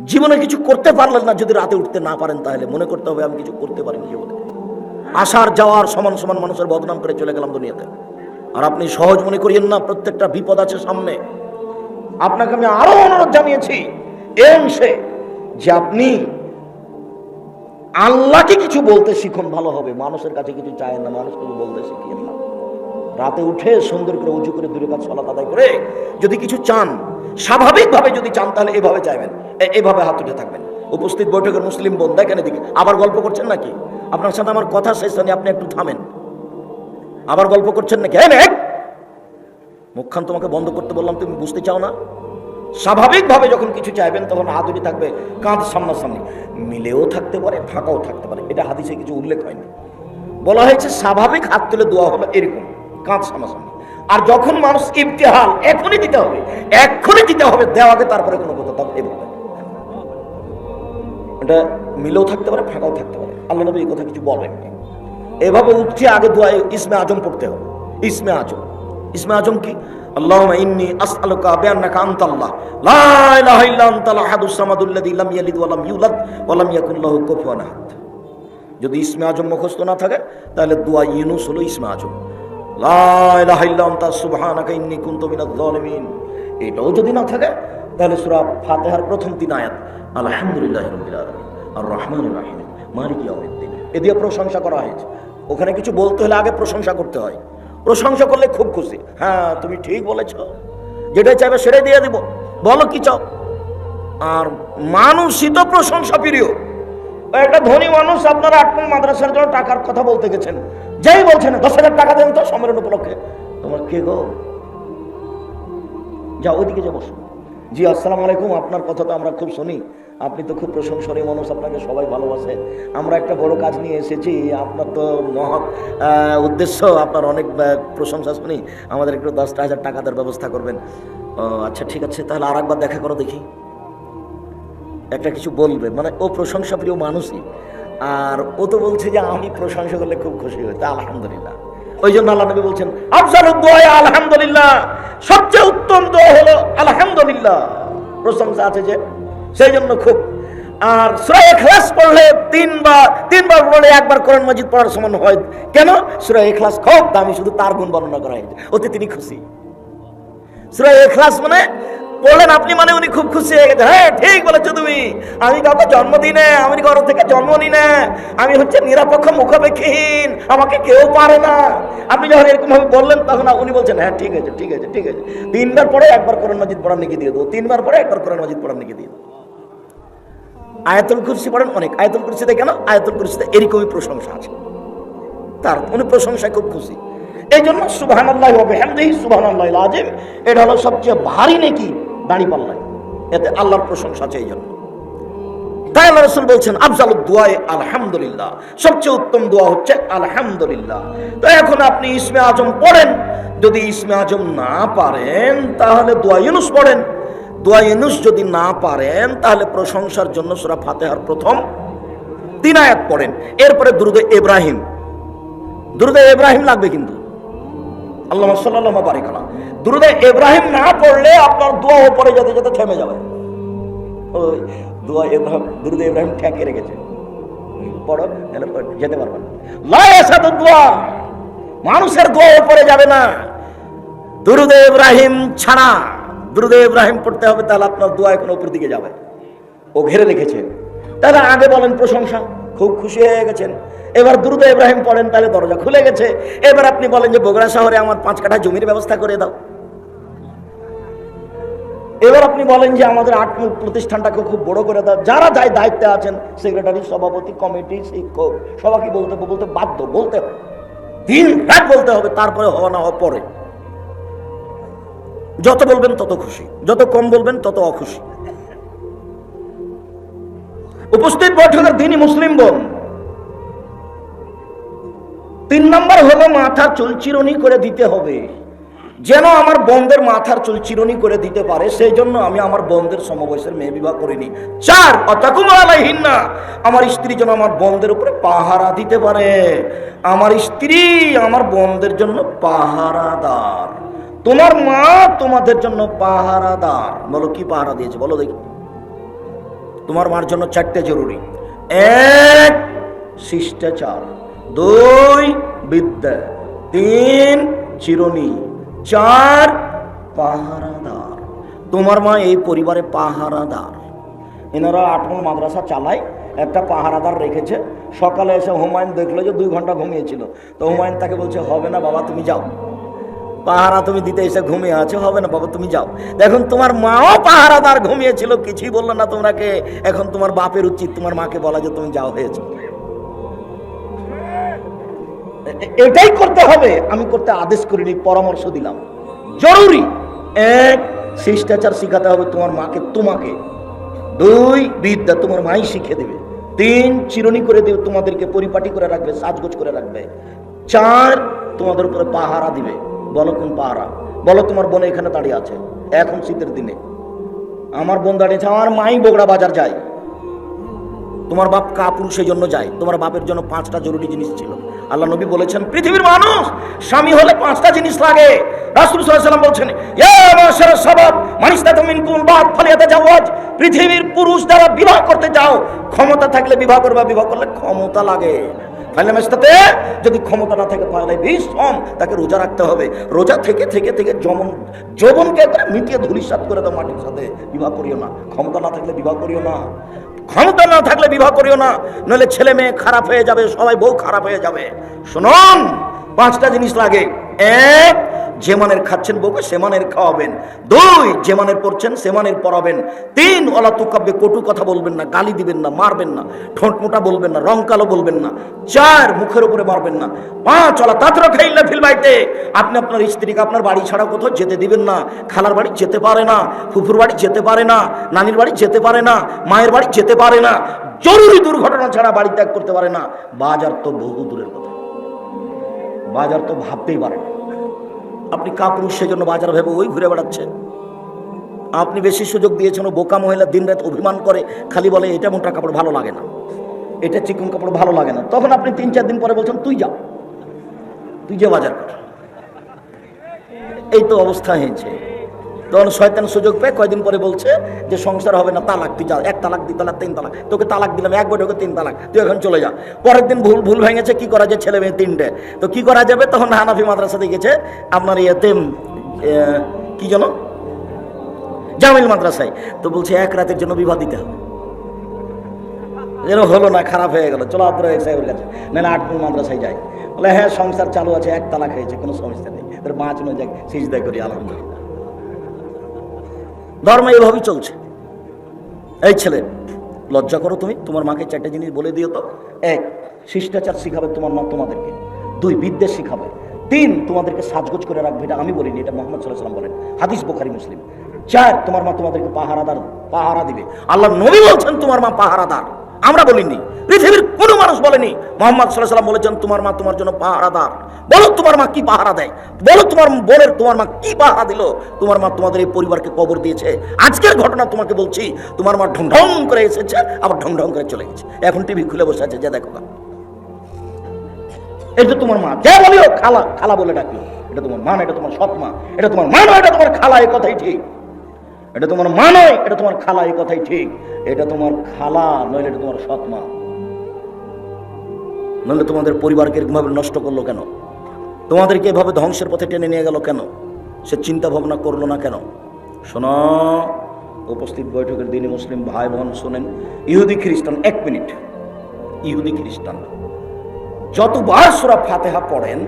জীবনে কিছু করতে পারলেন না, যদি রাতে উঠতে না পারেন তাহলে। মনে করতে হবে, আমি কিছু করতে পারিনি জীবনে। আসার যাওয়ার সমান সমান মানুষের বদনাম করে চলে গেলাম দুনিয়াতে। আর আপনি সহজ মনে করিয়েন না, প্রত্যেকটা বিপদ আছে সামনে। আপনাকে আমি আরও অনুরোধ জানিয়েছি, এ যে আপনি আল্লাহকে কিছু বলতে শিখুন, ভালো হবে। মানুষের কাছে কিছু চায় না, মানুষ কিছু বলতে শিখিয়ে না। রাতে উঠে সুন্দর করে উঁচু করে দূরে কাজ সলাত আদায় করে যদি কিছু চান, স্বাভাবিকভাবে যদি চান, তাহলে এভাবে চাইবেন। এভাবে হাত উঠে থাকবেন। উপস্থিত বৈঠকের মুসলিম বোন, দেখেন এদিকে, আবার গল্প করছেন নাকি? আপনার সাথে আমার কথা শেষ হয়নি, আপনি একটু থামেন। আবার গল্প করছেন নাকি? মেঘ! মুখখান তোমাকে বন্ধ করতে বললাম, তুমি বুঝতে চাও না? স্বাভাবিকভাবে যখন কিছু চাইবেন, তখন হাত উঠে থাকবে কাঁধ সামনাসামনি। মিলেও থাকতে পারে, ফাঁকাও থাকতে পারে। এটা হাদিসে কিছু উল্লেখ হয়নি। বলা হয়েছে, স্বাভাবিক হাত তুলে দোয়া হলো এরকম। কাঁধ সামনাসামনি আর যখন মানুষ ইমতিহাল এখনই দিতে হবে, এখনই দিতে হবে দেওয়াকে তারপরে কোনো কথা তবে এভাবে এটা মিলেও থাকতে পারে, ফাঁকাও থাকতে পারে। আল্লাহ নবী এই কথা কিছু বলেন এভাবে উঠছে আগে দোয়া, ইসমে আজম পড়তে হবে। ইসমে আজম। ইসমে আজম কি? যদি ইসমে আজম মুখস্থ না থাকে, তাহলে দোয়া ইউনুস হলো ইসমে আজম। এটাও যদি না থাকে, তাহলে সূরা ফাতিহার প্রথম তিন আয়াত, আলহামদুলিল্লাহি আর রহমানির রহিম, মালিক ইয়াউমিদ্দিন। এ প্রশংসা করা হয়েছে। ওখানে কিছু বলতে হলে আগে প্রশংসা করতে হয়। প্রশংসা করলে খুব খুশি। হ্যাঁ তুমি ঠিক বলেছ। যেটাই চাইবে সেটাই দিয়ে দিব। বলো কি চাও? আর মানুষই তো প্রশংসা প্রিয় একটা ধনী মানুষ আপনার আটমন মাদ্রাসার জন্য টাকার কথা বলতে গেছেন। যেই বলছেন দশ হাজার টাকা দেন তো সম্মেলন উপলক্ষে। তোমার কে গো? যা ওইদিকে যা বসো। জি, আসসালামু আলাইকুম, আপনার কথা তো আমরা খুব শুনি। আপনি তো খুব প্রশংসনীয় মানুষ, আপনাকে সবাই ভালোবাসে। আমরা একটা বড় কাজ নিয়ে এসেছি, আপনার তো মহৎ উদ্দেশ্য, আপনার অনেক প্রশংসা শুনি। আমাদের একটু দশটা হাজার টাকা দেওয়ার ব্যবস্থা করবেন। আচ্ছা ঠিক আছে, তাহলে আর একবার দেখা করো দেখি। একটা কিছু বলবে মানে ও প্রশংসা প্রিয় মানুষই। আর ও তো বলছে যে আমি প্রশংসা করলে খুব খুশি হই। তা আলহামদুলিল্লাহ। ওই জন্য আল্লাহ নবী বলছেন আফজাল দোয়া আলহামদুলিল্লাহ। সবচেয়ে উত্তম দোয়া হলো আলহামদুলিল্লাহ। প্রশংসা আছে যে, সেই জন্য খুব। আর সূরা ইখলাস পড়লে তিনবার তিনবার পড়লে একবার কোরআন মাজিদ পড়ার সমান হয়। কেন? সূরা ইখলাস খুব দামি, শুধু তার গুণ বর্ণনা করা হয়েছে। ওতে তিনি খুশি। সূরা ইখলাস মানে বললেন, আপনি মানে উনি খুব খুশি হয়ে গেছে হ্যাঁ ঠিক বলেছ তুমি। আমি কাউকে জন্ম দিই না আমি ঘর থেকে জন্ম নি। না আমি হচ্ছে নিরপেক্ষ মুখাপেক্ষীহীন। আমাকে কেউ পারে না। আপনি যখন এরকম ভাবে বললেন, তখন উনি বলছেন হ্যাঁ ঠিক আছে ঠিক আছে ঠিক আছে। তিনবার পরে একবার কোরআন মাজিদ পড়ান নাকি দিয়ে দেবো তিনবার পরে একবার কোরআন মাজিদ পড়ান নাকি দিয়ে দেবো আয়াতুল কুরসি পড়েন অনেক। আয়াতুল কুরসিতে কেন? আয়াতুল কুরসিতে এরকমই প্রশংসা আছে। তার উনি প্রশংসায় খুব খুশি। এই জন্য সুবাহান আল্লাহ হেমদেহি সুবাহান আল্লাহ আজিম এটা হলো সবচেয়ে ভারী নাকি দাঁড়ি পাল্লায় এতে আল্লাহর প্রশংসা আছে এই জন্য তাই আল্লাহ রসুল বলছেন, আফজাল দোয়াই আলহামদুলিল্লাহ। সবচেয়ে উত্তম দোয়া হচ্ছে আলহামদুলিল্লাহ। তো এখন আপনি ইসমে আজম পড়েন। যদি ইসমে আজম না পারেন, তাহলে দোয়া ইউনুস পড়েন। দোয়া ইউনুস যদি না পারেন, তাহলে প্রশংসার জন্য সুরা ফাতেহার প্রথম তিন পড়েন। এরপরে দুরুদে ইব্রাহিম দুরুদে ইব্রাহিম লাগবে কিন্তু। আল্লাহ সাল্লাহ বারিকালা দুরুদে ইব্রাহিম না পড়লে আপনার দোয়া ওপরে যেতে যেতে থেমে যাবে। ওই দোয়া ইব্রাহিম, দুরুদে ইব্রাহিম ঠেকে রেখেছে। পড়ো, তাহলে যেতে পারবেন লায়াসাদু দোয়া। মানুষের দোয়া ওপরে যাবে না। দুরুদে ইব্রাহিম ছাড়া, দুরুদে ইব্রাহিম পড়তে হবে, তাহলে আপনার দোয়া এখন উপর দিকে যাবে। ও ঘিরে রেখেছে। তাহলে আগে বলেন প্রশংসা, খুব খুশি হয়ে গেছেন। এবার দ্রুত ইব্রাহিম পড়েন, তাহলে দরজা খুলে গেছে। এবার আপনি বলেন যে বগুড়া শহরে আমার পাঁচ কাঠা জমির ব্যবস্থা করে দাও। এবার আপনি বলেন যে আমাদের আট প্রতিষ্ঠানটাকে খুব বড় করে দাও। যারা যাই দায়িত্বে আছেন সেক্রেটারি সভাপতি কমিটি শিক্ষক, সবাইকে বলতে বলতে বাধ্য, বলতে হবে। দিন রাত বলতে হবে, তারপরে হওয়া না হওয়া পরে। যত বলবেন তত খুশি, যত কম বলবেন তত অখুশি। উপস্থিত বৈঠকের দিনই মুসলিম বোন। তিন নম্বর হলো মাথা চুলচিরনি করে দিতে হবে। যেন আমার বন্ধের মাথার চুল চিরনি করে দিতে পারে, সেই জন্য আমি আমার বন্ধের সমবয়সের মেয়ে বিবাহ করিনি। চার অতাকুমালাইহীন না আমার স্ত্রী যেন আমার বন্ধের উপরে পাহারা দিতে পারে। আমার স্ত্রী আমার বন্ধের জন্য পাহারাদার। তোমার মা তোমাদের জন্য পাহারাদার। বলো কি পাহারা দিয়েছে, বলো দেখি। তোমার মার জন্য চারটে জরুরি। এক, শিষ্টাচার। দুই বিদ্যা, তিন চিরুনি, চার পাহারাদার। তোমার মা এই পরিবারে পাহারাদার। এনারা আটমন মাদ্রাসা চালায়, একটা পাহারাদার রেখেছে। সকালে এসে হুমায়ুন দেখল যে দুই ঘণ্টা ঘুমিয়েছিল। তো হুমায়ুন তাকে বলছে, হবে না বাবা, তুমি যাও। পাহারা তুমি দিতে এসে ঘুমিয়ে আছে, হবে না বাবা, তুমি যাও। দেখুন, তোমার মাও পাহারাদার, ঘুমিয়েছিল, কিছুই বলল না তোমাকে। এখন তোমার বাপের উচিত তোমার মাকে বলা যে তুমি যাও, হয়েছে। এটাই করতে হবে। আমি করতে আদেশ করিনি, পরামর্শ দিলাম। জরুরি। এক, শিষ্টাচার শিখাতে হবে তোমার মাকে, তোমাকে। দুই, বিদ্যা তোমার মাই শিখে দেবে। তিন, চিরুনি করে দেবে, তোমাদেরকে পরিপাটি করে রাখবে, সাজগোজ করে রাখবে। চার, তোমাদের উপরে পাহারা দিবে। বলো কোন পাহারা? বলো তোমার বোন এখানে দাঁড়িয়ে আছে। এখন শীতের দিনে। আমার বোন দাঁড়িয়েছে আমার মাই বগড়া বাজার যায়। তোমার বাপ কাপুরুষ সেই জন্য যায়। তোমার বাপের জন্য পাঁচটা জরুরি জিনিস ছিল। আল্লাহ নবী বলেছেন, পৃথিবীর মানুষ স্বামী হলে পাঁচটা জিনিস লাগে। রাসূল সাল্লাল্লাহু বলছেন পৃথিবীর পুরুষ যারা বিবাহ করতে যাও ক্ষমতা থাকলে বিবাহ করবা, বিবাহ করলে ক্ষমতা লাগে। ফাইলামেস্তাতে যদি ক্ষমতা না থাকে, তাহলে ভীষণ তাকে রোজা রাখতে হবে। রোজা থেকে থেকে থেকে যমন, যৌবনকে একবারে মিটিয়ে ধুলিসাত করে দাও মাটির সাথে। বিবাহ করিও না। ক্ষমতা না থাকলে বিবাহ করিও না। ক্ষমতা না থাকলে বিবাহ করিও না, নইলে ছেলে মেয়ে খারাপ হয়ে যাবে, সবাই বউ খারাপ হয়ে যাবে। শুনুন, পাঁচটা জিনিস লাগে। এক যে মানের খাচ্ছেন বউকে সে মানের খাওয়াবেন। দুই যে মানের পড়ছেন সে মানের পড়াবেন তিন অলা তুকাব্যে কটু কথা বলবেন না, গালি দিবেন না, মারবেন না, ঠোঁট মোটা বলবেন না, রং কালো বলবেন না, চার, মুখের উপরে মারবেন না, পাঁচ অলা তাত্র খাইল্লা ফিল আপনি আপনার স্ত্রীকে আপনার বাড়ি ছাড়া কোথাও যেতে দিবেন না, খালার বাড়ি যেতে পারে না, ফুফুর বাড়ি যেতে পারে না, নানির বাড়ি যেতে পারে না, মায়ের বাড়ি যেতে পারে না, জরুরি দুর্ঘটনা ছাড়া বাড়ি ত্যাগ করতে পারে না। বাজার তো বহু দূরের কথা। বাজার তো ভাবতেই পারে না। আপনি কাপুরুষ সেজন্য বাজার ভেবে ওই ঘুরে বেড়াচ্ছেন আপনি বেশি সুযোগ দিয়েছেন, ও বোকা মহিলা দিন রাত অভিমান করে, খালি বলে, এটা মোটা কাপড় ভালো লাগে না। এটা চিকন কাপড় ভালো লাগে না। তখন আপনি তিন চার দিন পরে বলছেন, তুই যা। তুই যা বাজার কর। এই তো অবস্থা হয়েছে। তখন শয়তান সুযোগ পেয়ে কয়দিন পরে বলছে যে সংসার হবে না, তালাক তুই যা, এক তালাক, দুই তালাক, তিন তালাক। তোকে তালাক দিলাম, এক বছর তিন তালাক। তুই এখন চলে যা। পরের দিন ভুল ভুল ভেঙেছে, কি করা যায়? ছেলে মেয়ে তিনটে। তো কি করা যাবে? তখন হানাফি মাদ্রাসাতে গেছে আপনার ইয়েতে কি যেন? জামিল মাদ্রাসায়। তো বলছে, এক রাতের জন্য বিবাহ দিতে হবে। এর হলো না, খারাপ হয়ে গেল। চলো রহমান সাহেবের কাছে। না না মাদ্রাসায় যাই। বলে হ্যাঁ সংসার চালু আছে, এক তালাক হয়েছে, কোনো সমস্যা নেই। তোর পাঁচ নয় যাক সিজদা করি, আলহামদুলিল্লাহ। ধর্ম এইভাবেই চলছে। এই ছেলে, লজ্জা করো তুমি, তোমার মাকে চারটে জিনিস বলে দিও তো। এক, শিষ্টাচার শিখাবে তোমার মা তোমাদেরকে। দুই বিদ্যা শিখাবে। তিন তোমাদেরকে সাজগোজ করে রাখবে, এটা আমি বলিনি, এটা মোহাম্মদ সাল্লাহ সাল্লাম বলেন। হাদিস বোখারি, মুসলিম। চার, তোমার মা তোমাদেরকে পাহারাদার, পাহারা দিবে। আল্লাহ নবী বলছেন, তোমার মা পাহারাদার। আমরা বলিনি, পৃথিবীর কোনো মানুষ বলেনি, মোহাম্মদ সাল্লাহ বলেছেন, তোমার মা তোমার জন্য পাহারাদার। বলো, তোমার মা কি পাহারা দেয়? বলো, তোমার বোনের, তোমার মা কি পাহারা দিল? তোমার মা তোমাদের এই পরিবারকে কবর দিয়েছে। আজকের ঘটনা তোমাকে বলছি, তোমার মা ঢং ঢং করে এসেছে, আবার ঢং ঢং করে চলে গেছে। এখন টিভি খুলে বসে আছে, যে দেখো। এটা তোমার মা। যা বলিও, খালা খালা বলে ডাকিও এটা তোমার মা এটা তোমার সৎ মা। এটা তোমার মা এটা তোমার খালা, এই কথাই ঠিক। এটা তোমার মা নয়, এটা তোমার খালা, এই কথাই ঠিক। এটা তোমার খালা, নইলে এটা তোমার সৎ মা। নইলে তোমাদের পরিবারকে এরকমভাবে নষ্ট করল কেন? তোমাদেরকে এভাবে ধ্বংসের পথে টেনে নিয়ে গেল কেন? সে চিন্তা ভাবনা করল না কেন? শোনো, উপস্থিত বৈঠকের দিনে মুসলিম ভাই বোন শোনেন। ইহুদি খ্রিস্টান, এক মিনিট। ইহুদি খ্রিস্টান যতবার সুরা ফাতেহা পড়েন,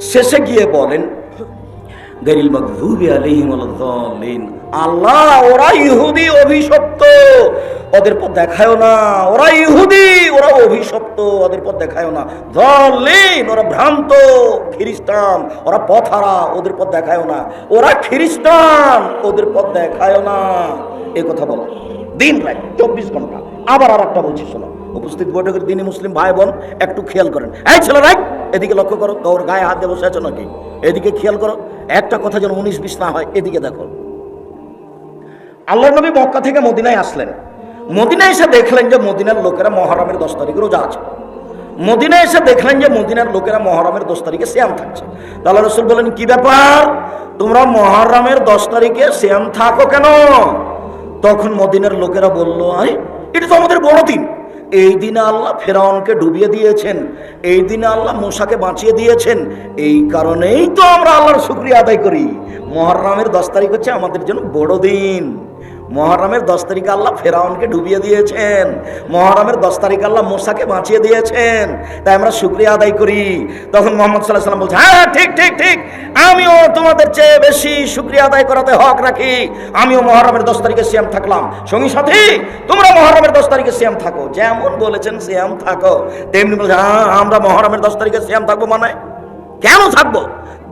শেষে গিয়ে বলেন, গারিল মাগযুবি আলাইহিম ওয়ালাদ-দাল্লিন আল্লাহ, ওরা ইহুদি অভিশপ্ত, ওদের পথ দেখায়ও না। ওরা ইহুদি, ওরা অভিশপ্ত, ওদের পথ দেখায়ও না। দলিন ওরা ভ্রান্ত, খ্রিস্টান, ওরা পথহারা ওদের পথ দেখায়ও না। ওরা খ্রিস্টান, ওদের পথ দেখায়ও না। এ কথা বলো। দিন রাত, চব্বিশ ঘণ্টা। আবার আর একটা বলছি, শোনো। উপস্থিত বৈঠকের দিনে মুসলিম ভাই বোন একটু খেয়াল করেন। এই ছেলে রাখ এদিকে লক্ষ্য করো তোর গায়ে হাত দিয়ে বসে আছো নাকি? এদিকে খেয়াল করো, একটা কথা যেন উনিশ বিশ না হয়, এদিকে দেখো। আল্লাহ নবী মক্কা থেকে মদিনায় আসলেন। মদিনায় এসে দেখলেন যে মদিনার লোকেরা মহরমের দশ তারিখে রোজা আছে। মদিনায় এসে দেখলেন যে মদিনার লোকেরা মহরমের দশ তারিখে শ্যাম থাকছে। তাহলে রসুল বলেন কি ব্যাপার? তোমরা মহরমের দশ তারিখে শ্যাম থাকো কেন? তখন মদিনার লোকেরা বলল, আরে, এটা তো আমাদের বড় দিন। এই দিনে আল্লাহ ফেরাউনকে ডুবিয়ে দিয়েছেন, এই দিনে আল্লাহ মশাকে বাঁচিয়ে দিয়েছেন, এই কারণেই তো আমরা আল্লাহর শুক্রিয়া আদায় করি। মহরমের দশ তারিখ হচ্ছে আমাদের জন্য বড় দিন মহরমের দশ তারিখে আল্লাহ ফেরাউনকে ডুবিয়ে দিয়েছেন। মহরমের দশ তারিখে আল্লাহ মোসাকে বাঁচিয়ে দিয়েছেন। তাই আমরা শুক্রিয়া আদায় করি। তখন মোহাম্মদ সাল্লাহ সাল্লাম বলছে হ্যাঁ ঠিক ঠিক ঠিক। আমিও তোমাদের চেয়ে বেশি শুক্রিয়া আদায় করাতে হক রাখি। আমিও মহরমের দশ তারিখে সিয়াম থাকলাম। সঙ্গী সাথী, তোমরা মহরমের দশ তারিখে সিয়াম থাকো। যেমন বলেছেন, সিয়াম থাকো। তেমনি বলছে হ্যাঁ আমরা মহরমের দশ তারিখে সিয়াম থাকব মানে? কেন থাকব?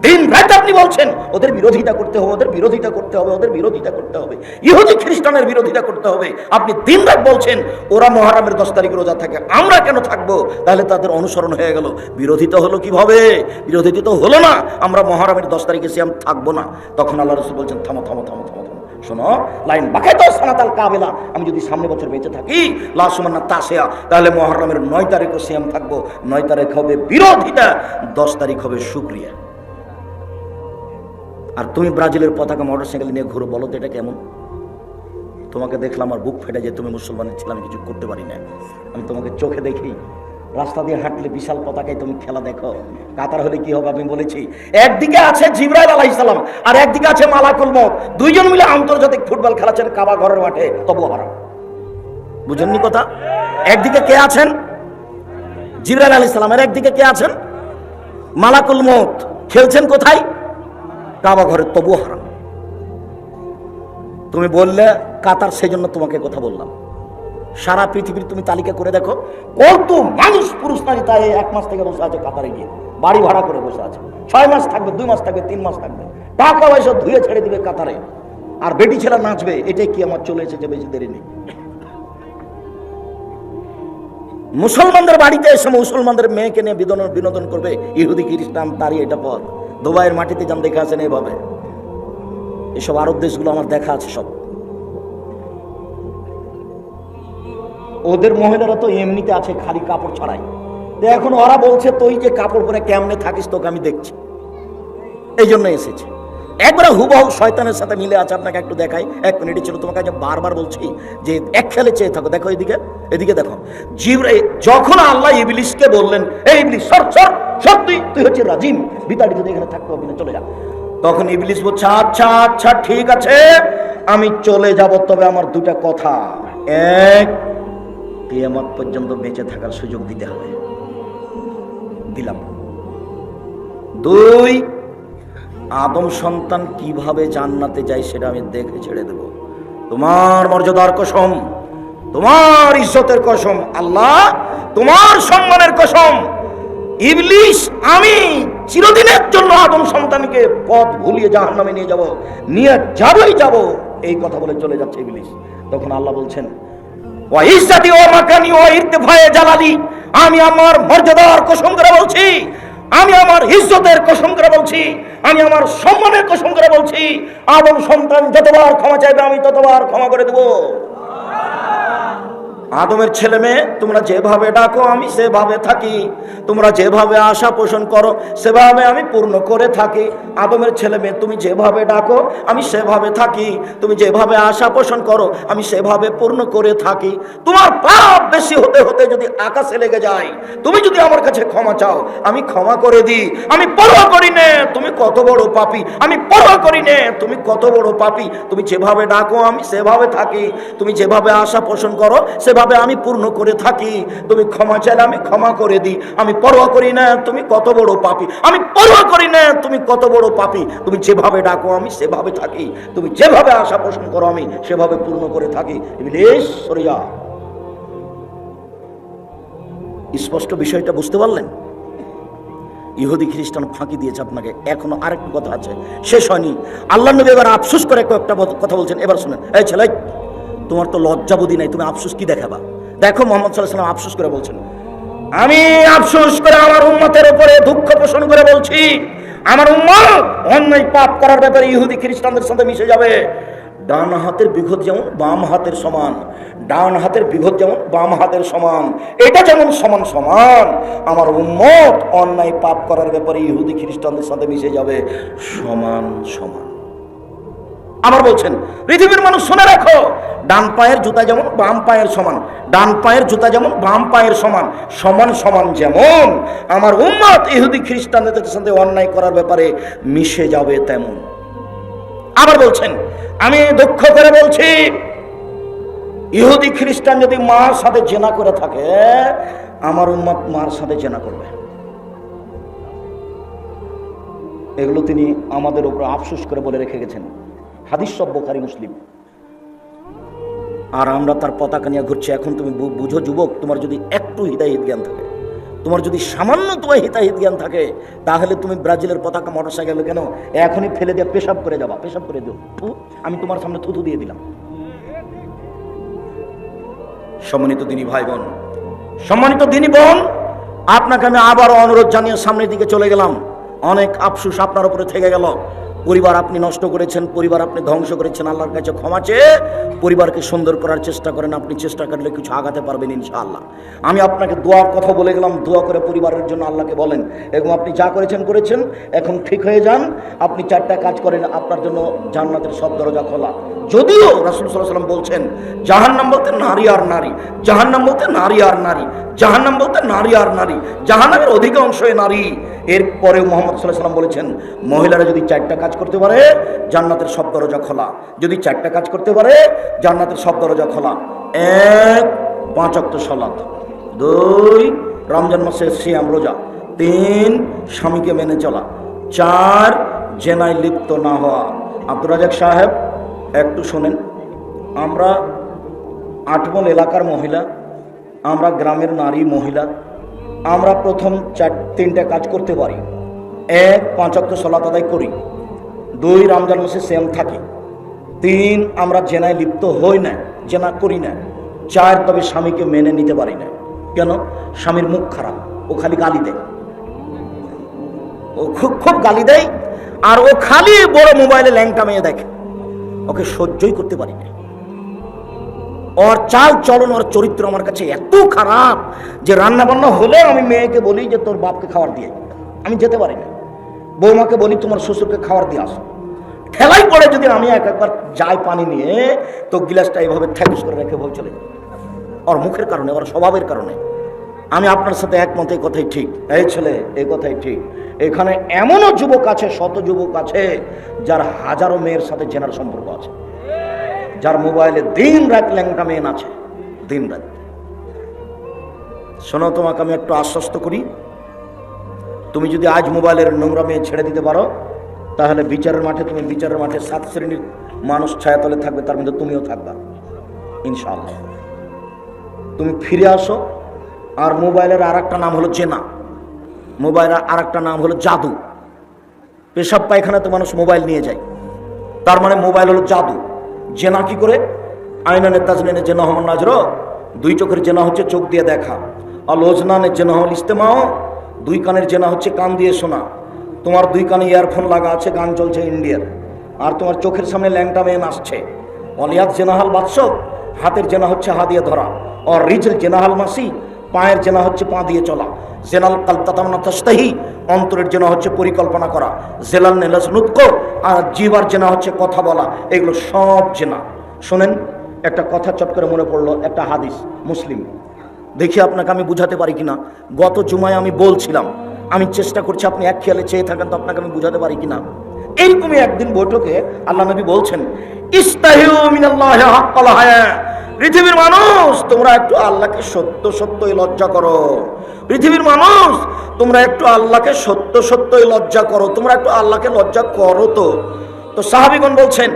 দিন রাত আপনি বলছেন, ওদের বিরোধিতা করতে হবে, ওদের বিরোধিতা করতে হবে, ওদের বিরোধিতা করতে হবে। ইহুদি খ্রিস্টানের বিরোধিতা করতে হবে। আপনি দিন রাত বলছেন, ওরা মহারামের দশ তারিখ রোজা থাকে, আমরা কেন থাকব? তাহলে তাদের অনুসরণ হয়ে গেল। বিরোধিতা হলো কীভাবে? বিরোধিতা তো হলো না। আমরা মহারামের দশ তারিখে সিয়াম থাকব না। তখন আল্লাহ রসুল বলছেন, থামো থামো থামো থামো থামো। শোনো, লাইন বাকে তো সানাতাল কাবেলা। আমি যদি সামনে বছর বেঁচে থাকি লাসুমান্না তাসেয়া, তাহলে মহরমের নয় তারিখও সিয়াম থাকব। নয় তারিখ হবে বিরোধিতা, দশ তারিখ হবে শুক্রিয়া। আর তুমি ব্রাজিলের পতাকা মোটর সাইকেল নিয়ে ঘুরো, বলো তো এটা কেমন? তোমাকে দেখলাম আমার বুক ফেটে যে তুমি মুসলমানের ছিল, আমি কিছু করতে পারি না। আমি তোমাকে চোখে দেখি, রাস্তা দিয়ে হাঁটলে বিশাল পতাকায় তুমি খেলা দেখো। কাতার হলে কি হবে আমি বলেছি, একদিকে আছে জিব্রাইল আলাহ ইসলাম আর একদিকে আছে মালাকুল মত দুইজন মিলে আন্তর্জাতিক ফুটবল খেলাচ্ছেন কাবা ঘরের মাঠে, তবু হারাম। বুঝেননি কথা? একদিকে কে আছেন? জিব্রাইল আলাহ ইসলামের একদিকে কে আছেন? মালাকুল মত খেলছেন কোথায়? কাবা ঘরে তবুও হারাম। তুমি বললে কাতার সেই জন্য তোমাকে কথা বললাম। সারা পৃথিবীর তুমি তালিকা করে দেখো, কত মানুষ, পুরুষ, নারী তাই এক মাস থেকে বসে আছে কাতারে গিয়ে। বাড়ি ভাড়া করে বসে আছে। ছয় মাস থাকবে, দুই মাস থাকবে, তিন মাস থাকবে। টাকা পয়সা ধুয়ে ছেড়ে দিবে কাতারে। আর বেটি ছেলে নাচবে, এটাই কি আমার চলে এসেছে, বেশি দেরি নেই। মুসলমানদের বাড়িতে এসে মুসলমানদের মেয়েকে নিয়ে বিনোদন বিনোদন করবে, ইহুদি, খ্রিস্টান, তারই এটা পথ। দুবাইয়ের মাটিতে যান দেখা আছেন এইভাবে এসব আরব দেশগুলো আমার দেখা আছে সব। ওদের মহিলারা তো এমনিতে আছে খালি কাপড় ছাড়াই তো এখন ওরা বলছে, তুই যে কাপড় পরে কেমনে থাকিস তোকে আমি দেখছি। এই জন্য এসেছে। একবারে হুবহু শয়তানের সাথে মিলে আছে, আপনাকে একটু দেখাই। এক মিনিট ছিল, তোমাকে আজ বারবার বলছি যে এক খেলে চেয়ে থাকো। দেখো এদিকে এদিকে দেখো। জিবরে যখন আল্লাহ ইবলিশকে বললেন, এই ইবলিশ, সর সর! তুই হচ্ছে রাজিম। বিতাড়িত এখানে থাকতে হবে না, চলে যা। তখন ইবলিশ বলছে আচ্ছা আচ্ছা ঠিক আছে, আমি চলে যাব, তবে আমার দুটা কথা। এক, কিয়ামত পর্যন্ত বেঁচে থাকার সুযোগ দিতে হবে। দিলাম। দুই, আদম সন্তান কীভাবে জান্নাতে যায় সেটা আমি দেখে ছেড়ে দেব। তোমার মর্যাদার কসম, তোমার ইজ্জতের কসম, আল্লাহ তোমার সম্মানের কসম ইবলিশ, আমি চিরদিনের জন্য আদম সন্তানকে পথ ভুলিয়ে জাহান নামে নিয়ে যাব, নিয়ে যাবই যাব। এই কথা বলে চলে যাচ্ছে ইবলিশ। তখন আল্লাহ বলছেন ও ইজ্জাতি ও মাকানি ও ইর্তেফায়ে জালালি, আমি আমার মর্যাদার কসম করে বলছি, আমি আমার ইজ্জতের কসম করে বলছি, আমি আমার সম্মানের কসম করে বলছি, আদম সন্তান যতবার ক্ষমা চাইবে, আমি ততবার ক্ষমা করে দেব। আদমের ছেলে মেয়ে, তোমরা যেভাবে ডাকো, আমি সেভাবে থাকি। তোমরা যেভাবে আশা পোষণ করো, সেভাবে আমি পূর্ণ করে থাকি। আদমের ছেলে মেয়ে, তুমি যেভাবে ডাকো, আমি সেভাবে থাকি। তুমি যেভাবে আশা পোষণ করো, আমি সেভাবে পূর্ণ করে থাকি। তোমার পাপ বেশি হতে হতে যদি আকাশে লেগে যায়, তুমি যদি আমার কাছে ক্ষমা চাও, আমি ক্ষমা করে দিই। আমি পরোয়া করি নে, তুমি কত বড় পাপি। আমি পরোয়া করি নে, তুমি কত বড় পাপি। তুমি যেভাবে ডাকো, আমি সেভাবে থাকি। তুমি যেভাবে আশা পোষণ করো সেভাবে আমি পূর্ণ করে থাকি, তুমি ক্ষমা চাইলে আমি ক্ষমা করে দিই। আমি পরোয়া করি না, তুমি কত বড় পাপি। আমি পরোয়া করি না, তুমি কত বড় পাপি। তুমি যেভাবে ডাকো, আমি সেভাবে থাকি। তুমি যেভাবে আশা পোষণ করো, আমি সেভাবে পূর্ণ করে থাকি। ইবলিশ সরে যা স্পষ্ট বিষয়টা বুঝতে পারলেন? ইহুদি খ্রিস্টান ফাঁকি দিয়েছে আপনাকে। এখনও আরেকটা কথা আছে। শেষ হয়নি। আল্লাহ নবী এবার আফসুস করে কয়েকটা কথা বলছেন। এবার শুনেন। এই ছেলে তোমার তো লজ্জাবোধী নাই, তুমি আফসুস কি দেখাবা? দেখো মোহাম্মদ সাল্লাহ আফসুস করে বলছেন, আমি আফসোস করে আমার উম্মতের উপরে দুঃখ পোষণ করে বলছি, আমার উম্মত অন্যায় পাপ করার ব্যাপারে ইহুদি খ্রিস্টানদের সাথে মিশে যাবে। ডান হাতের বিঘত যেমন, বাম হাতের সমান। ডান হাতের বিঘত যেমন, বাম হাতের সমান। এটা যেমন সমান সমান, আমার উম্মত অন্যায় পাপ করার ব্যাপারে ইহুদি খ্রিস্টানদের সাথে মিশে যাবে। সমান সমান। আবার বলছেন, পৃথিবীর মানুষ শুনে রাখো, ডান পায়ের জুতা যেমন বাম পায়ের সমান, ডান পায়ের জুতা যেমন বাম পায়ের সমান সমান সমান যেমন, আমার উম্মত ইহুদি খ্রিস্টানদের সাথে অন্যায় করার ব্যাপারে মিশে যাবে তেমন। আবার বলছেন, আমি দুঃখ করে বলছি, ইহুদি খ্রিস্টান যদি মার সাথে জেনা করে থাকে, আমার উম্মত মার সাথে জেনা করবে। এগুলো তিনি আমাদের উপর আফসোস করে বলে রেখে গেছেন। হাদিস সব বোখারি, মুসলিম। আর আমরা তার পতাকা নিয়ে ঘুরছি। এখন তুমি বুঝো, যুবক, তোমার যদি একটু হৃদায়িত জ্ঞান থাকে, তোমার যদি সামান্য তোমার হিতাহিত জ্ঞান থাকে, তাহলে তুমি ব্রাজিলের পতাকা মোটর সাইকেল কেন? এখনই ফেলে দিয়ে পেশাব করে যাবা, পেশাব করে দিও। আমি তোমার সামনে থুতু দিয়ে দিলাম। সম্মানিত দিনী ভাই বোন সম্মানিত দিনী বোন, আপনাকে আমি আবারও অনুরোধ জানিয়ে সামনের দিকে চলে গেলাম। অনেক আফসুস আপনার উপরে থেকে গেল। পরিবার আপনি নষ্ট করেছেন, পরিবার আপনি ধ্বংস করেছেন, আল্লাহর কাছে ক্ষমা চেয়ে পরিবারকে সুন্দর করার চেষ্টা করেন, আপনি চেষ্টা করলে কিছু আগাতে পারবেন ইনশাআল্লাহ। আমি আপনাকে দোয়ার কথা বলে গেলাম, দোয়া করে পরিবারের জন্য আল্লাহকে বলেন এবং আপনি যা করেছেন করেছেন, এখন ঠিক হয়ে যান, আপনি চারটা কাজ করেন, আপনার জন্য জান্নাতের সব দরজা খোলা। যদিও রাসুল সাল্লাহ সাল্লাম বলছেন, জাহান্নাম বলতে নারী আর নারী, জাহান্নাম বলতে নারী আর নারী। জাহান্নাম বলতে নারী আর নারী। জাহান্নামের অধিকাংশই নারী। এরপরে মোহাম্মদ সাল্লাহ সাল্লাম বলেছেন, মহিলারা যদি চারটা কাজ করতে পারে, জান্নাতের সব দরজা খোলা। যদি চারটা কাজ করতে পারে, জান্নাতের সব দরজা খোলা। এক, পাঁচ অক্ত সলাত। দুই, রমজান মাসের সিয়াম রোজা। তিন, স্বামীকে মেনে চলা। চার, জেনায় লিপ্ত না হওয়া। আব্দুর রাজাক সাহেব, একটু শোনেন। আমরা আটমল এলাকার মহিলা। আমরা গ্রামের নারী, মহিলা, আমরা প্রথম চার, তিনটা কাজ করতে পারি। এক পাঁচক্ত সলাত আদায় করি। দুই, রমজান মাসে সেম থাকি। তিন, আমরা জেনায় লিপ্ত হই না, জেনা করি না। চার, তবে স্বামীকে মেনে নিতে পারি না। কেন? স্বামীর মুখ খারাপ, ও খালি গালি দেয়। ও খুব খুব গালি দেয়, আর ও খালি বড় মোবাইলে ল্যাংটা মেয়ে দেখে। ওকে সহ্যই করতে পারি না। ওর চাল চলন ওর চরিত্র আমার কাছে এত খারাপ যে রান্না বান্না হলে আমি মেয়েকে বলি যে তোর বাপকে খাবার দিয়ে আমি যেতে পারি না বৌমাকে বলি তোমার শ্বশুরকে খাবার দিয়ে আসো ঠেলাই পড়ে যদি আমি এক একবার যাই পানি নিয়ে তো গিলাসটা এইভাবে ঠেকুস করে রেখে বই চলে ওর মুখের কারণে ওর স্বভাবের কারণে আমি আপনার সাথে একমত এই কথাই ঠিক এই ছেলে এই কথাই ঠিক। এখানে এমনও যুবক আছে, শত যুবক আছে, যার হাজারো মেয়ের সাথে জেনার সম্পর্ক আছে। যার মোবাইলে দিন রাত ল্যাংটা মেন আছে দিন রাত। শোনো, তোমাকে আমি একটু আশ্বস্ত করি। তুমি যদি আজ মোবাইলের নোংরা মেয়ে ছেড়ে দিতে পারো, তাহলে বিচারের মাঠে তুমি বিচারের মাঠে সাত শ্রেণির মানুষ ছায়াতলে থাকবে, তার মধ্যে তুমিও থাকবা, ইনশাআল্লাহ। তুমি ফিরে আসো, আর মোবাইলের আর একটা নাম হলো জেনা। মোবাইলের আর একটা নাম হলো জাদু। পেশাব পায়খানাতে মানুষ মোবাইল নিয়ে যায়। তার মানে মোবাইল হলো জাদু। জেনা কি করে? আইনানের তাজমিনে জেনা হমন নাজর। দুই চোখের জেনা হচ্ছে চোখ দিয়ে দেখা। আর লোজনানের জেনা হল ইস্তেমাও। দুই কানের জেনা হচ্ছে কান দিয়ে শোনা। তোমার দুই কানে ইয়ারফোন লাগা আছে, গান চলছে ইন্ডিয়ার। আর তোমার চোখের সামনে ল্যাংটা মেয়ে নাচছে অলিয়াত জেনাহাল বাদশক হাতের জেনা হচ্ছে হা দিয়ে ধরা। আর রিজল জেনাহাল মাসি। পায়ের জেনা হচ্ছে পা দিয়ে চলা। জেনাল কালতাতামনা তাস্তাহি অন্তরের জেনা হচ্ছে পরিকল্পনা করা। জেলাল নেলাস নুৎক আর জিবার জেনা হচ্ছে কথা বলা। এগুলো সব জেনা। শোনেন, একটা কথা চট করে মনে পড়ল, একটা হাদিস, মুসলিম। দেখি আপনাকে আমি বুঝাতে পারি কিনা। গত জুমায় আমি বলছিলাম, আমি চেষ্টা করছি আপনি এক খেয়ালে চেয়ে থাকেন তো আপনাকে আমি বুঝাতে পারি কিনা। এইরকমই একদিন বৈঠকে আল্লাহ নবী বলছেন পৃথিবীর মানুষ, তোমরা একটু আল্লাহকে সত্য সত্যই লজ্জা করো। পৃথিবীর মানুষ, তোমরা একটু আল্লাহকে সত্য সত্যই লজ্জা করো। তোমরা একটু আল্লাহকে লজ্জা করো তো। তো সাহাবিগণ বলছেন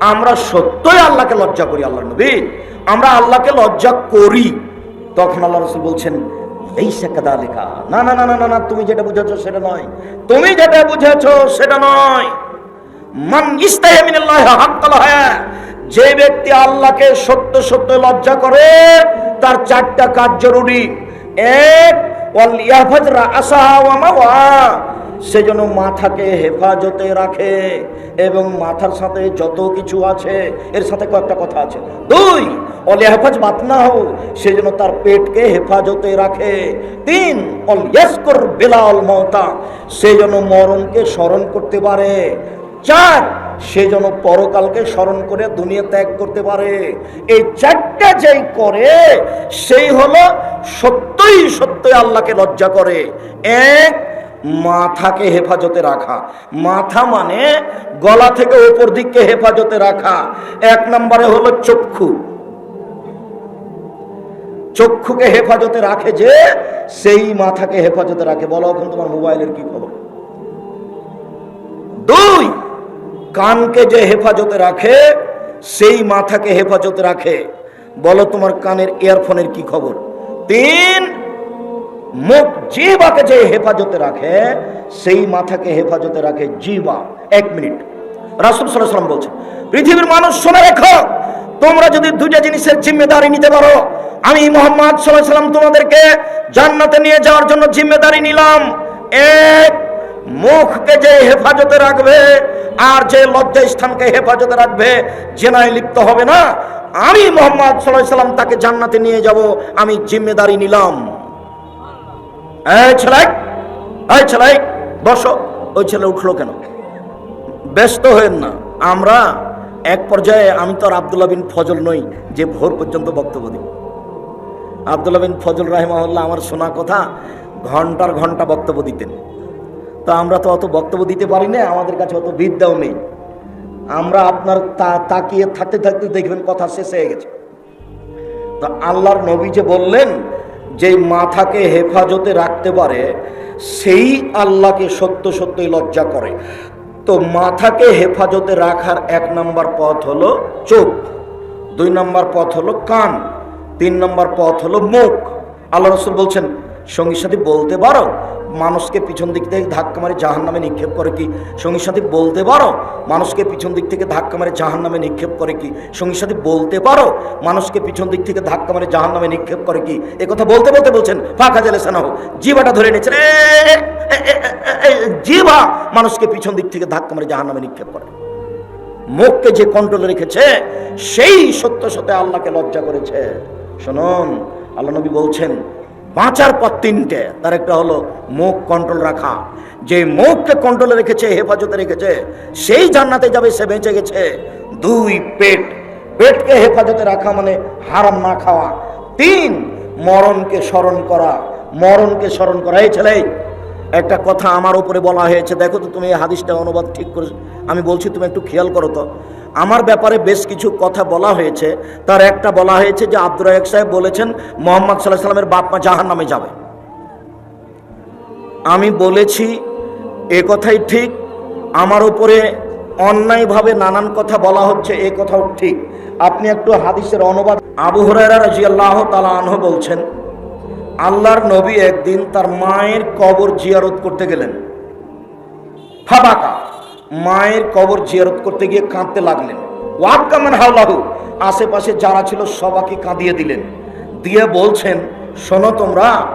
আমরা সত্যই আল্লাহকে লজ্জা করি আল্লাহ নবী। আমরা আল্লাহকে লজ্জা করি। তখন আল্লাহ রসুল বলছেন লেখা। না না না না না তুমি যেটা বুঝেছ সেটা নয়। তুমি যেটা বুঝেছ সেটা নয়। মান যে ব্যক্তি আল্লাহকে সত্য সত্য লজ্জা করে, তার চারটা কাজ জরুরি। এক, ওয়াল ইয়াহফাজ রাসাহা ওয়া সেজন্য মাথাকে হেফাজতে রাখে এবং মাথার সাথে যত কিছু আছে, এর সাথে কয়েকটা কথা আছে। দুই অলে হেফাজ বাত না হো সেজন্য তার পেটকে হেফাজতে রাখে। তিন, অল ইয়াসকর বেলাল মওতা সেজন্য মরণকে স্মরণ করতে পারে। চার সে যেন পরকালকে স্মরণ করে দুনিয়া ত্যাগ করতে পারে। এই চারটা যেই করে, সেই হলো সত্যই সত্যই আল্লাহকে লজ্জা করে। এক মাথাকে হেফাজতে রাখা। মাথা মানে গলা থেকে ওপর দিককে হেফাজতে রাখা। এক নম্বরে হলো চক্ষু। চক্ষুকে হেফাজতে রাখে যে সেই মাথাকে হেফাজতে রাখে। বলো এখন তোমার মোবাইলের কি খবর? দুই, কানকে যে হেফাজতে রাখে, সেই মাথাকে হেফাজতে রাখে। বলো তোমার কানের ইয়ারফোনের কি খবর? তিন মুখ জিবাকে যে হেফাজতে রাখে, সেই মাথাকে হেফাজতে রাখে জিবা এক মিনিট। রাসুল সাল্লাম বলছে পৃথিবীর মানুষ শুনে রেখো, তোমরা যদি দুইটা জিনিসের জিম্মেদারি নিতে পারো, আমি মোহাম্মদ সাল্লাম তোমাদেরকে জান্নাতে নিয়ে যাওয়ার জন্য জিম্মেদারি নিলাম। এক, মুখকে যে হেফাজতে রাখবে আর যে লজ্জা স্থানকে হেফাজতে রাখবে, জেনায় লিপ্ত হবে না। আমি মোহাম্মদ সাল্লাহ সাল্লাম তাকে জান্নাতে নিয়ে যাব, আমি জিম্মেদারি নিলাম। এই এই বসো। ওই ছেলে উঠল কেন? ব্যস্ত হয়েন না। আমরা এক পর্যায়ে আমি তো আর আবদুল্লাহ বিন ফজল নই, যে ভোর পর্যন্ত বক্তব্য দিই। আবদুল্লাহ বিন ফজল রাহিমাহুল্লাহ আমার শোনা কথা ঘণ্টার ঘণ্টা বক্তব্য দিতেন। তো আমরা তো অত বক্তব্য দিতে পারি না, আমাদের কাছে অত বিদ্যাও নেই। আমরা আপনার তা- তাকিয়ে থাকতে থাকতে দেখবেন কথা শেষ হয়ে গেছে। তো আল্লাহর নবী যে বললেন যে মাথাকে হেফাজতে রাখতে পারে, সেই আল্লাহকে সত্য সত্যই লজ্জা করে। তো মাথাকে হেফাজতে রাখার এক নম্বর পথ হলো চোখ, দুই নম্বর পথ হলো কান, তিন নম্বর পথ হলো মুখ। আল্লাহ রসুল বলছেন সঙ্গীর সাথে বলতে পারো মানুষকে পিছন দিক থেকে ধাক্কা মারে জাহান নামে নিক্ষেপ করে কি? সঙ্গী সাথী বলতে পারো? মানুষকে পিছন দিক থেকে ধাক্কা মারে জাহান নামে নিক্ষেপ করে কি? সঙ্গী সাথী বলতে পারো? মানুষকে পিছন দিক থেকে ধাক্কা মারে জাহান নামে নিক্ষেপ করে কি? এ কথা বলতে বলতে বলছেন ফাঁকা জেলে সানাহ জিবাটা ধরে নিয়েছে এ, জিবা মানুষকে পিছন দিক থেকে ধাক্কা মারে জাহান নামে নিক্ষেপ করে। মুখকে যে কন্ট্রোলে রেখেছে সেই সত্য সত্যি আল্লাহকে লজ্জা করেছে। শুনুন আল্লাহ নবী বলছেন বাঁচার পথ তিনটে। তার একটা হলো মুখ কন্ট্রোল রাখা। যে মুখকে কন্ট্রোলে রেখেছে, হেফাজতে রেখেছে, সেই জান্নাতে যাবে, সে বেঁচে গেছে। দুই পেট। পেটকে হেফাজতে রাখা মানে হারাম না খাওয়া। তিন, মরণকে স্মরণ করা। মরণকে স্মরণ করা। এই ছেলে একটা কথা আমার উপরে বলা হয়েছে। দেখো তো তুমি এই হাদিসটা অনুবাদ ঠিক করে আমি বলছি, তুমি একটু খেয়াল করো তো। আমার ব্যাপারে বেশ কিছু কথা বলা হয়েছে। তার একটা বলা হয়েছে যে আব্দুর রাহেক সাহেব বলেছেন, মোহাম্মদ সাল্লাহ সাল্লামের বাপ মা জাহান নামে যাবে। আমি বলেছি, এ কথাই ঠিক। আমার উপরে অন্যায়ভাবে নানান কথা বলা হচ্ছে, এ কথাও ঠিক। আপনি একটু হাদিসের অনুবাদ আবু হরাইরা রাজিয়াল্লাহ তালা আনহ বলছেন আল্লাহর নবী একদিন তার মায়ের কবর জিয়ারত করতে গেলেন। ফাবাকা, মায়ের কবর জিয়ারত করতে গিয়ে কাঁদতে লাগলেন। ওয়াক্কামান হাওলাহু, আশেপাশে যারা ছিল সবাকে কাঁদিয়ে দিলেন। দিয়ে বলছেন, শোনো তোমরা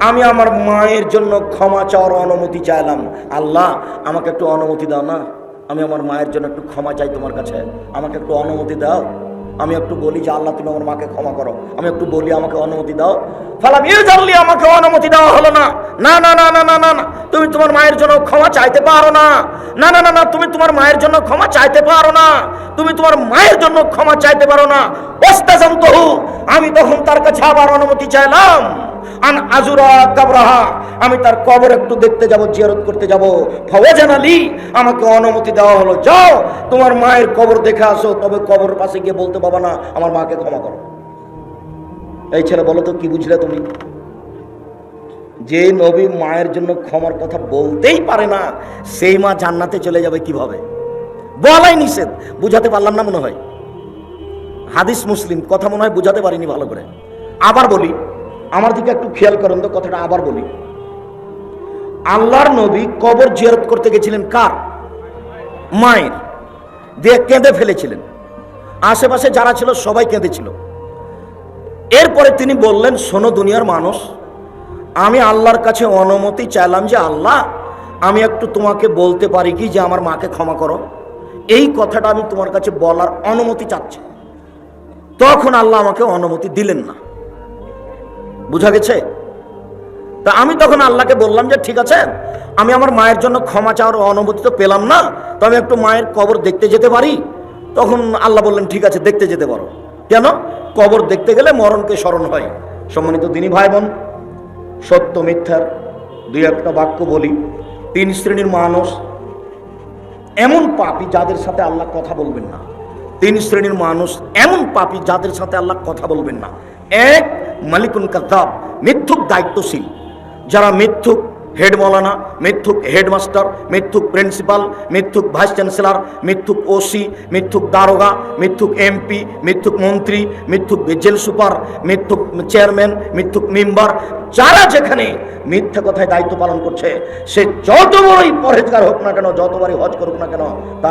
আমি আমার মায়ের জন্য ক্ষমা চাওয়ার অনুমতি চাইলাম। আল্লাহ, আমাকে একটু অনুমতি দাও না। আমি আমার মায়ের জন্য একটু ক্ষমা চাই তোমার কাছে। আমাকে একটু অনুমতি দাও। আমি একটু বলি যে আল্লাহ, তুমি আমার মাকে ক্ষমা করো। আমি একটু বলি, আমাকে অনুমতি দাও। ফালাম ইয়ে জানলি আমাকে অনুমতি দেওয়া হলো না। না না না না না না তুমি তোমার মায়ের জন্য ক্ষমা চাইতে পারো না। না না না না, তুমি তোমার মায়ের জন্য ক্ষমা চাইতে পারো না। তুমি তোমার মায়ের জন্য ক্ষমা চাইতে পারো না। আমি তখন তার কাছে আবার অনুমতি চাইলাম। আন আজুরা কাবরাহা। আমি তার কবর একটু দেখতে যাব, জিয়ারত করতে যাব। ফওয়াজান আলী, আমাকে অনুমতি দেওয়া হলো, যাও, তোমার মায়ের কবর দেখে আসো, তবে কবর পাশে গিয়ে বলতে পাবা না, আমার মাকে ক্ষমা করো। এই ছেলে বলো তো, কি বুঝলে তুমি? যে নবী মায়ের জন্য ক্ষমার কথা বলতেই পারে না, সেই মা জান্নাতে চলে যাবে কীভাবে? বলাই নিষেধ, বুঝাতে পারলাম না মনে হয়। হাদিস মুসলিম, কথা মনে হয় বুঝাতে পারিনি ভালো করে। আবার বলি আমার দিকে একটু খেয়াল করেন তো, কথাটা আবার বলি। আল্লাহর নবী কবর জিয়ারত করতে গেছিলেন কার? মায়ের। দিয়ে কেঁদে ফেলেছিলেন। আশেপাশে যারা ছিল, সবাই কেঁদেছিল। এরপরে তিনি বললেন, শোনো দুনিয়ার মানুষ, আমি আল্লাহর কাছে অনুমতি চাইলাম যে, আল্লাহ, আমি একটু তোমাকে বলতে পারি কি যে, আমার মাকে ক্ষমা করো। এই কথাটা আমি তোমার কাছে বলার অনুমতি চাচ্ছি। তখন আল্লাহ আমাকে অনুমতি দিলেন না। বুঝা গেছে? তা আমি তখন আল্লাহকে বললাম যে, ঠিক আছে, আমি আমার মায়ের জন্য ক্ষমা চাওয়ার অনুমতি তো পেলাম না তো আমি একটু মায়ের কবর দেখতে যেতে পারি? তখন আল্লাহ বললেন, ঠিক আছে, দেখতে যেতে পারো। কেন? কবর দেখতে গেলে মরণকে স্মরণ হয়। সম্মানিত দিনী ভাই বোন সত্য মিথ্যার দুই একটা বাক্য বলি। তিন শ্রেণির মানুষ এমন পাপী যাদের সাথে আল্লাহ কথা বলবেন না। তিন শ্রেণির মানুষ এমন পাপী যাদের সাথে আল্লাহ কথা বলবেন না। এক মালিকুন কাদ্দাব, মিথ্যুক দায়িত্বশীল। যারা মিথ্যুক হেড মৌলানা, মিথ্যুক হেডমাস্টার, মিথ্যুক প্রিন্সিপাল, মিথ্যুক ভাইস চ্যান্সেলর, মিথ্যুক ওসি, মিথ্যুক দারোগা, মিথ্যুক এমপি, মিথ্যুক মন্ত্রী, মিথ্যুক জেল সুপার, মিথ্যুক চেয়ারম্যান, মিথ্যুক মেম্বার, যারা যেখানে মিথ্যা কথায় দায়িত্ব পালন করছে, সে যত বড়ই পরেজগার হোক না কেন, যত বড়ই হজ করুক না কেন, তার